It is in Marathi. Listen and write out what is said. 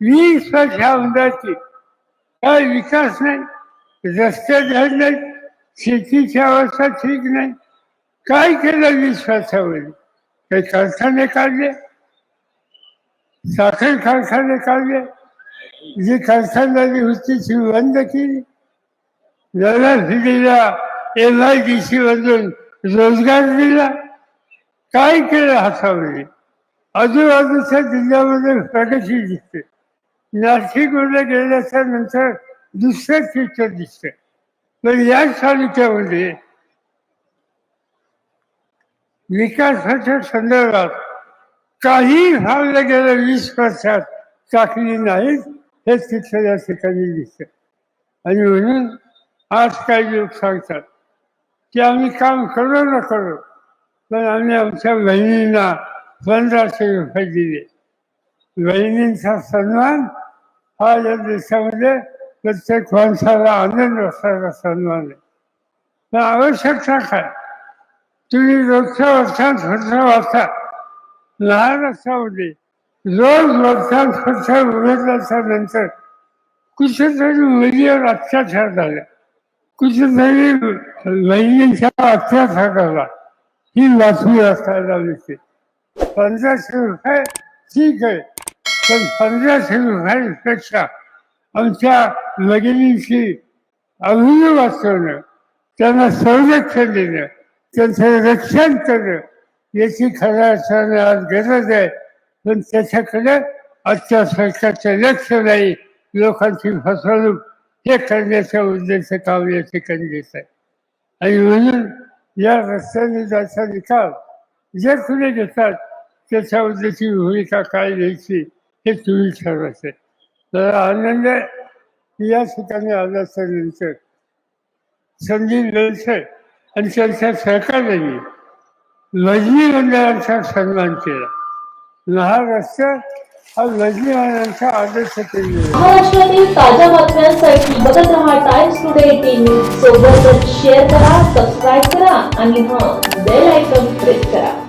वीस वर्ष आमदारची काय विकास नाही रस्ते झाले नाही शेतीची अवस्था ठीक नाही. काय केलं वीस वर्षामध्ये काही कारखाने काढले? साखर कारखाने काढले? जी कारखानदारी होती ती बंद केली? नव्या L M I D C मधून रोजगार दिला? काय केलं हातामध्ये? आजूबाजूच्या जिल्ह्यामध्ये प्रगती दिसते. नाशिकमध्ये गेल्याच्यानंतर दुसरं चित्र दिसतं. पण या तालुक्यामध्ये विकासाच्या संदर्भात काही भावलं गेल्या वीस वर्षात टाकली नाहीत हे चित्र या ठिकाणी दिसतं. आणि म्हणून आज काही लोक सांगतात की आम्ही काम करू ना करू पण आम्ही आमच्या बहिणींना पंधराशे रुपये दिले. बहिणींचा सन्मान हा या देशामध्ये प्रत्येक माणसाला आनंद असणारा सन्मान आहे पण आवश्यकता काय तुम्ही रोजच्या वर्षात खर्च वाचा महाराष्ट्रामध्ये रोज वर्षात खर्च उघडल्याच्या नंतर कुठेतरी मुलीवर अत्याचार झाला कुठेतरी बहिणींच्या अत्याचार झाला ही बातमी असायला मिळते पंधराशे रुपये ठीक आहे पण पंधराशे रुपयांपेक्षा आमच्या भगिनींची अभिनव वाचवणं त्यांना संरक्षण देणं त्यांचं रक्षण करणं याची खऱ्या अर्थाने आज गरज आहे. पण त्याच्याकडे आजच्या सरकारचं लक्ष नाही. लोकांची फसवणूक हे करण्याचा उद्देश काम या ठिकाणी घेत आहे. आणि म्हणून या रस्त्याने जायचा निकाल जे कुणी घेतात त्याच्या उद्देशी भूमिका काय घ्यायची? हे तुम्ही ठरवायचे तर आनंद या ठिकाणी आल्याच्यानंतर. संधी लोणचे आणि त्यांच्या सहकार्याने लजनी मंडळांचा सन्मान केला. महाराष्ट्र हा लजनी मंडळांचा आदर्श केली. महाराष्ट्रातील ताज्या बातम्यांसाठी बघत रहा टाइम्स टुडे टीव्ही सोबतच शेअर करा सबस्क्राईब करा आणि हा बेल आयकॉन प्रेस करा.